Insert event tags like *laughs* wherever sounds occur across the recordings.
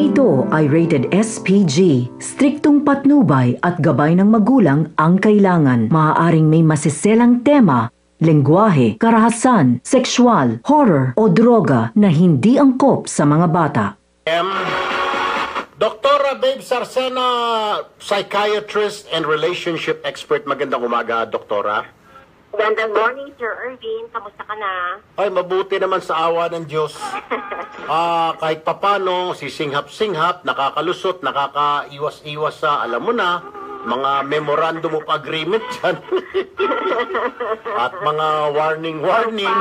Ito ay rated SPG. Striktong patnubay at gabay ng magulang ang kailangan. Maaaring may masiselang tema, lengguwahe, karahasan, sexual, horror o droga na hindi angkop sa mga bata. M. Dr. Babe Sarsena, psychiatrist and relationship expert. Magandang umaga, Doktora. Gandang morning, Sir Irvin. Kamusta ka na? Ay, mabuti naman sa awa ng Diyos. *laughs* Ah, kahit papano, sisinghap-singhap, nakakalusot, nakakaiwas-iwas sa, alam mo na, mga memorandum of agreement *laughs* dyan. At mga warning-warning.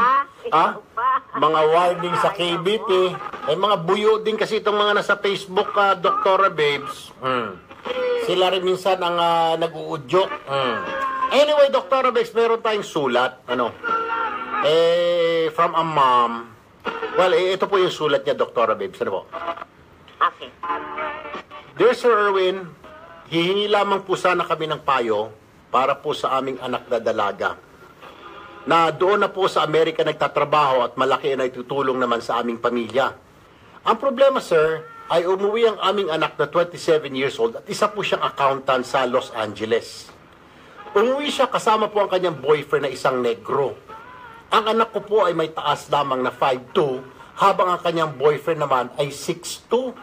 Ikaw? Ah, pa? mga warning sa KBP. Ay, mga buyo din kasi itong mga nasa Facebook, ah, Doktora Babes. Hmm. Sila rin minsan ang ah, nag-uudyok. Hmm. Anyway, Doktora Babes, meron tayong sulat. Ano? Eh, from a mom. Well, eh, ito po yung sulat niya, Doktora Babes. Ano po? Okay. Dear Sir Erwin, hihingi lamang po sana kami ng payo para po sa aming anak na dalaga na doon na po sa Amerika nagtatrabaho at malaki na itutulong naman sa aming pamilya. Ang problema, sir, ay umuwi ang aming anak na 27 years old at isa po siyang accountant sa Los Angeles. Umuwi siya kasama po ang kanyang boyfriend na isang negro. Ang anak ko po ay may taas lamang na 5'2", habang ang kanyang boyfriend naman ay 6'2",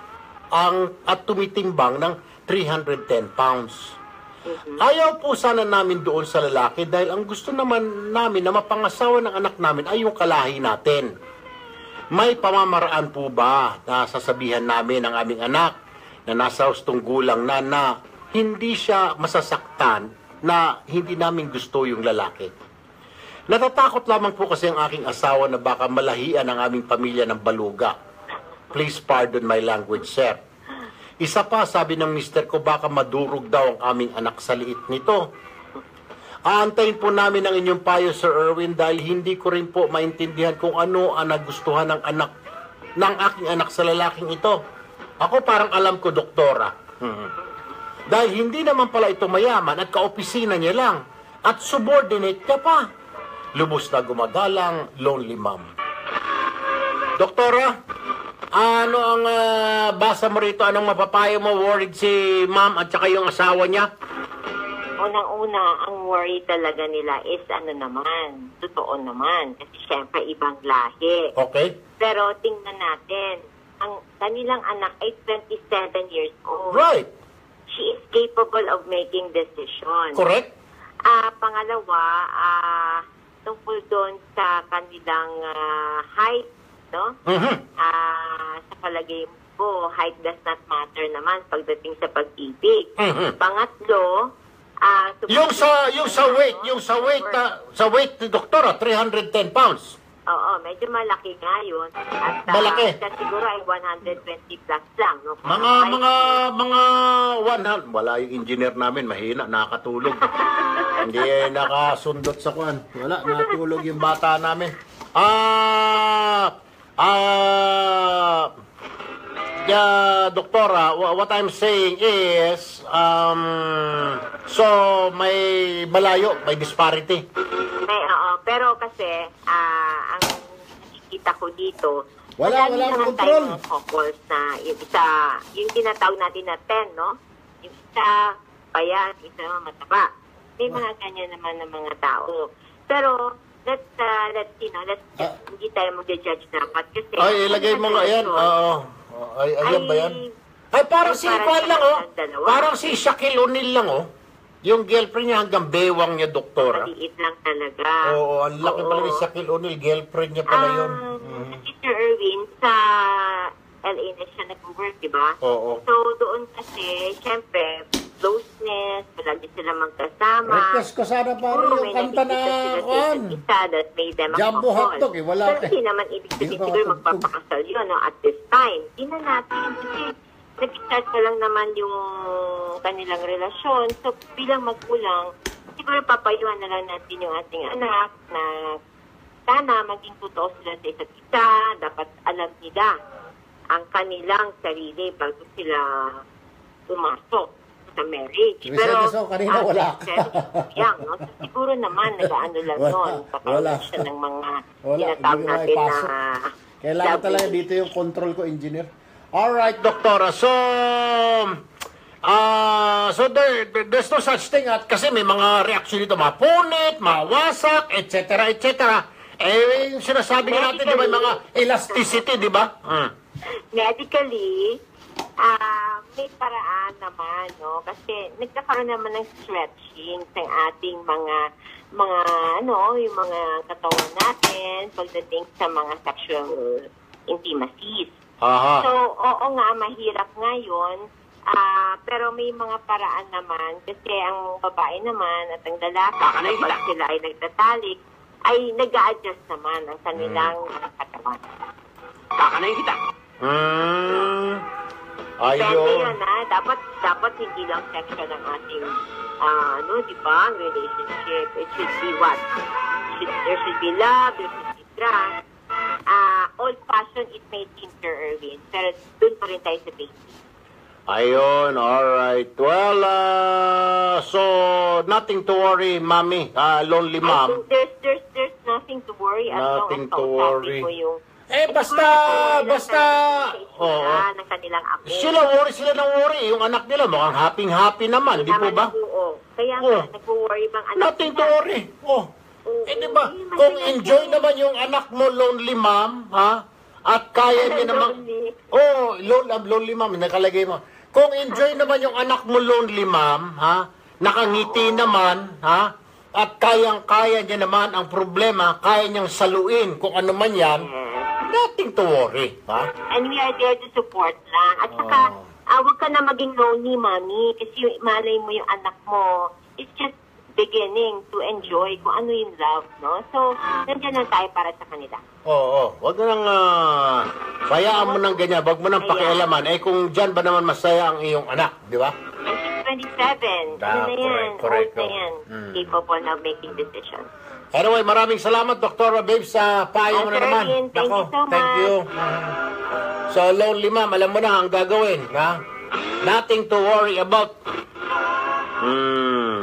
ang, at tumitimbang ng 310 pounds. Ayaw po sana namin doon sa lalaki dahil ang gusto naman namin na mapangasawa ng anak namin ay yung kalahi natin. May pamamaraan po ba na sasabihan namin ang aming anak na nasa hustong gulang na na hindi siya masasaktan na hindi namin gusto yung lalaki? Natatakot lamang po kasi ang aking asawa na baka malahian ang aming pamilya ng baluga. Please pardon my language, sir. Isa pa, sabi ng mister ko, baka madurog daw ang aming anak sa liit nito. Aantayin po namin ang inyong payo, Sir Erwin, dahil hindi ko rin po maintindihan kung ano ang nagustuhan ng anak ng aking anak sa lalaking ito. Ako parang alam ko, doktora. Hmm. Dahil hindi naman pala ito mayaman at kaopisina niya lang. At subordinate niya pa. Lubos na gumagalang, lonely mom. Doktora, ano ang ah, basa mo rito? Anong mapapayo mo? Worried si ma'am at saka yung asawa niya? Unang-una, ang worry talaga nila is ano naman, totoo naman. Kasi syempre, ibang lahi. Okay? Pero tingnan natin, ang kanilang anak ay 27 years old. Right. She is capable of making decisions. Correct? Ah, pangalawa, ah, tungkol doon sa kanilang ah, height, no? Mhm. Ah, sa palagay ko, height does not matter naman pagdating sa pag-ibig. Mhm. Pangatlo, ah, Yung sa yung sa weight, yung sa weight ah, sa weight ni doktora 310 pounds. Oo, medyo malaki nga yun. At ah, Malaki. siya siguro ay 120 plus lang. No? Mga Ay, mga mga 100 wala yung engineer namin mahina nakatulog. *laughs* Hindi eh, nakasundot sa kwan. Wala natulog yung bata namin. Ah ah Yeah, doktora, wha- what I'm saying is, um, so may malayo, may disparity. May, oo. Pero kasi, ah, ang nakikita ko dito, Wala- wala naman control. couples na yung isa, yung tinatawag natin na 10, no? Yung isa, payat, isa mataba. May mga ganyan naman ng mga tao. Pero, let's, uh, let's, you know, let's, Ah. hindi tayo mag-judge dapat kasi... Ay, ilagay mo nga yan. Oo. Oh, ay, ayan ba yan? Ay, parang Ay, si Kwan lang, oh. Parang si Shaquille O'Neal lang, oh. Yung girlfriend niya hanggang bewang niya, doktora. Maliit lang talaga. Oo, ang laki pala ni Oo. Shaquille O'Neal. Girlfriend niya pala yun. Um, Mhm. Si Sir Erwin, sa LA na siya nag-work, di ba? Oo. So, doon kasi, syempre, closeness, palagi sila magkasama. Request ko sana pare Siguro yung may kanta na, nakikita sila sa isa't isa that made them a Jumbo couple. hotdog eh, wala Pero ka- hindi naman ibig Hindi sabihin siguro magpapakasal yun no, at this time. Hindi na natin kasi nag-start pa lang naman yung kanilang relasyon. So, bilang magulang, siguro papayuhan na lang natin yung ating anak na sana maging totoo sila sa isa't isa. Dapat alam nila ang kanilang sarili bago sila pumasok sa marriage. Ibig sabihin, so, kanina ah, wala ka. young, no? So, siguro naman, *laughs* nag-ano lang Wala. nun. Wala. Siya ng mga Wala, tinatawag natin na... Kailangan talaga dito yung control ko, engineer. All right, doktora. So, ah, so there, there- there's no such thing at kasi may mga reaction dito, mapunit, mawasak, etc., etc. Eh, yung sinasabi nga natin, di ba, mga elasticity, di ba? Hmm. medically, ah may paraan naman, no? Kasi nagkakaroon naman ng stretching sa ating mga mga ano, yung mga katawan natin pagdating sa mga sexual intimacies. Aha. So, oo nga, mahirap ngayon. Ah, pero may mga paraan naman kasi ang babae naman at ang lalaki kapag sila ay nagtatalik ay nag adjust naman ang kanilang mga katawan. Kakanayin kita. Hmm. Depende Ayun. yun ha. Dapat, dapat hindi lang sexual ang ating, ah, ano, di ba, ang relationship. It should be what? Should, there should be love, there should be trust. Old fashion it may tinter, Erwin. Pero dun pa rin tayo sa basic. Ayun, alright. Well, uh, so, nothing to worry, mami. Ah, lonely I mom. think there's, there's, there's nothing to worry as long Nothing as to worry. mo yung Eh, basta, basta, oo. Oo. ng kanilang apo. Sila worry, sila nang worry. Yung anak nila mukhang happy-happy naman, di po ba? nag-uo. Kaya Oo. nga, nag-worry bang anak Nothing to nila? worry. Oh. Eh, di ba? Kung enjoy naman yung anak mo, lonely mom, ha? At kaya niya *laughs* naman... Oh, lonely, lonely mom, nakalagay mo. Kung enjoy naman yung anak mo, lonely mom, ha? Nakangiti naman, ha? At kayang-kaya niya naman ang problema, kaya niyang saluin kung ano man yan, nothing to worry, ha? And we are there to support lang. At saka, Oh. ah, huwag ka na maging lonely, mami. Kasi yung malay mo yung anak mo, it's just beginning to enjoy kung ano yung love, no? So, nandiyan lang tayo para sa kanila. Oo, oh, wag mo nang uh, bayaan mo nang ganyan, wag mo nang pakialaman. Eh kung diyan ba naman masaya ang iyong anak, di ba? And she's 27. Ah, ano na yan? correct, correct, Old na oh. yan. Mm. Capable na making decisions. Anyway, maraming salamat Dr. Babe sa payo mo na Ah, Sir naman. Ian, thank you so thank much. you. So lonely ma'am, alam mo na ang gagawin, ha? Nothing to worry about. Hmm.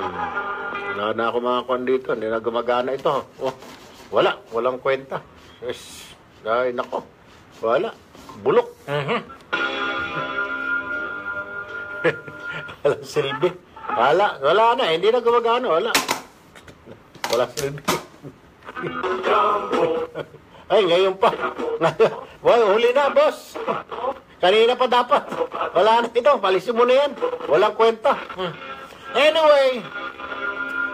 Wala na ako mga kwan dito. Hindi na gumagana ito. Oh, wala. Walang kwenta. Yes. Ay, nako. Wala. Bulok. Mhm. *laughs* Walang silbi. Wala. Wala na. Hindi na gumagana. Wala. Wala silbi. *laughs* Ay, ngayon pa. *laughs* Boy, huli na, boss. Kanina pa dapat. Wala na ito. Palisin mo na yan. Walang kwenta. Hmm. Anyway,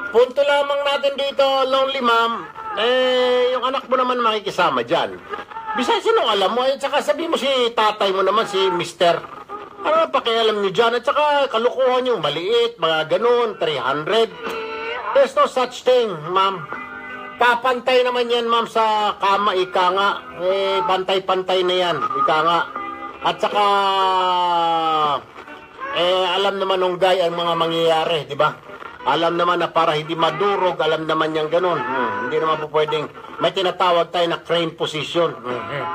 punto lamang natin dito, Lonely Ma'am. Eh, yung anak mo naman makikisama dyan. Besides, sino alam mo? At saka sabi mo si tatay mo naman, si Mister. Ano pakialam niyo dyan? At saka kalukuhan yung maliit, mga ganun, 300. There's no such thing, ma'am. Papantay naman yan, ma'am, sa kama, ika nga. Eh, pantay-pantay na yan, ika nga. At saka, eh, alam naman nung guy ang mga mangyayari, di ba? Alam naman na para hindi madurog, alam naman niyang ganun. Hmm, hindi naman po pwedeng, may tinatawag tayo na crane position. Hmm.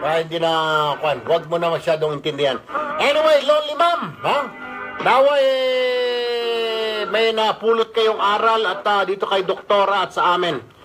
Kaya hindi na, kwan, wag mo na masyadong intindihan. Anyway, lonely ma'am, ha? Dawa eh, may napulot kayong aral at ah, dito kay doktora at sa amin.